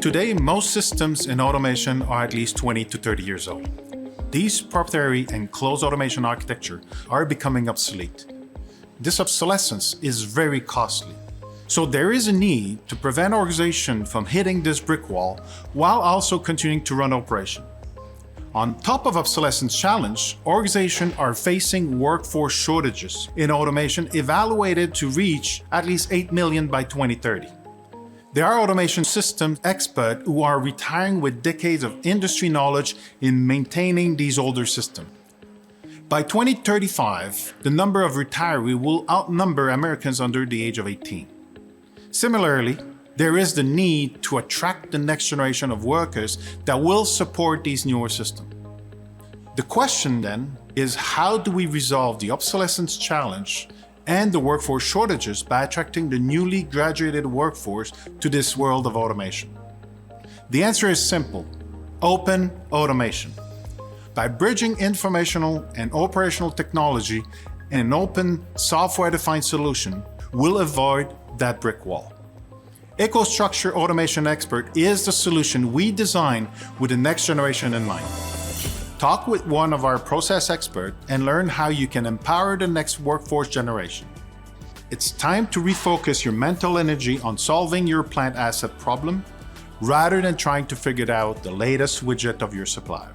Today, most systems in automation are at least 20 to 30 years old. These proprietary and closed automation architecture are becoming obsolete. This obsolescence is very costly. So there is a need to prevent organization from hitting this brick wall while also continuing to run operation. On top of obsolescence challenge, organizations are facing workforce shortages in automation evaluated to reach at least 8 million by 2030. There are automation system experts who are retiring with decades of industry knowledge in maintaining these older systems. By 2035, the number of retirees will outnumber Americans under the age of 18. Similarly, there is the need to attract the next generation of workers that will support these newer systems. The question then is how do we resolve the obsolescence challenge and the workforce shortages by attracting the newly graduated workforce to this world of automation? The answer is simple open automation. By bridging informational and operational technology in an open software defined solution, we'll avoid that brick wall. EcoStructure Automation Expert is the solution we design with the next generation in mind. Talk with one of our process experts and learn how you can empower the next workforce generation. It's time to refocus your mental energy on solving your plant asset problem rather than trying to figure out the latest widget of your supplier.